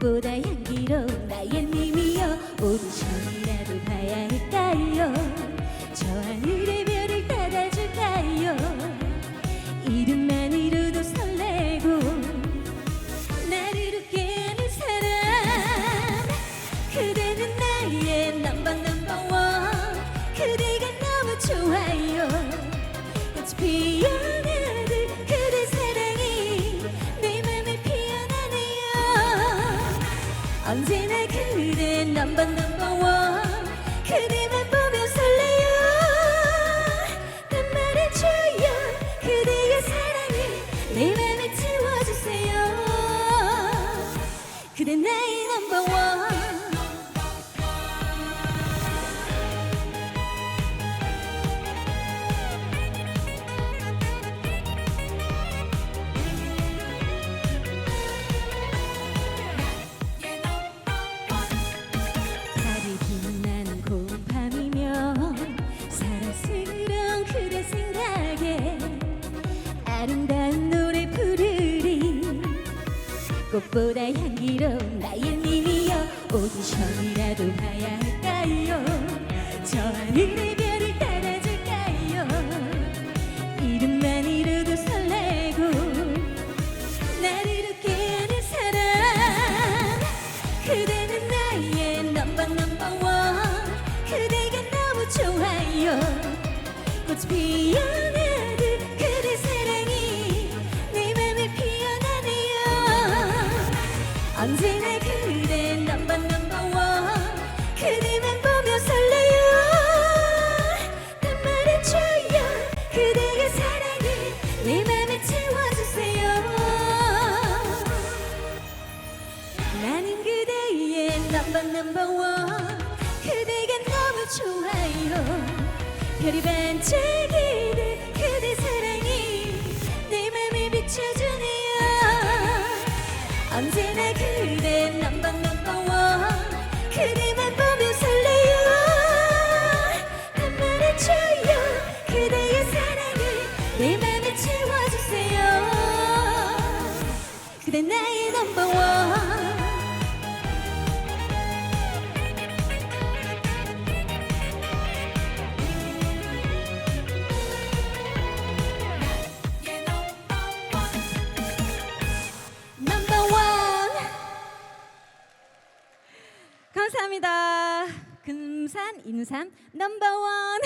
꽃보다 향기로운 나의 님이여. 오디션이라도 봐야 할까요. 저 하늘의 별 언제나 그대 넘버 넘버 원 그대만 보며 설레요. 난 말해줘요. 그대의 사랑을 내 꽃보다 향기로운 나의 님이여. 오디션이라도 봐야 할까요? 저 하늘의 별을 따라줄까요? 이름만으로도 설레고 나를 웃게 하는 사람. 그대는 나의 넘버 넘버 원 그대가 너무 좋아요. 꽃이 피어나 원 그대가 너무 좋아요. 별이 반짝이듯 그대 사랑이 내 맘을 비춰주네요. 언제나 그대 원 그대만 보며 설레요. 난 말해줘요. 그대의 사랑을 내 맘에 채워주세요. 그대 나의 넘버 감사합니다. 금산 인삼 넘버 원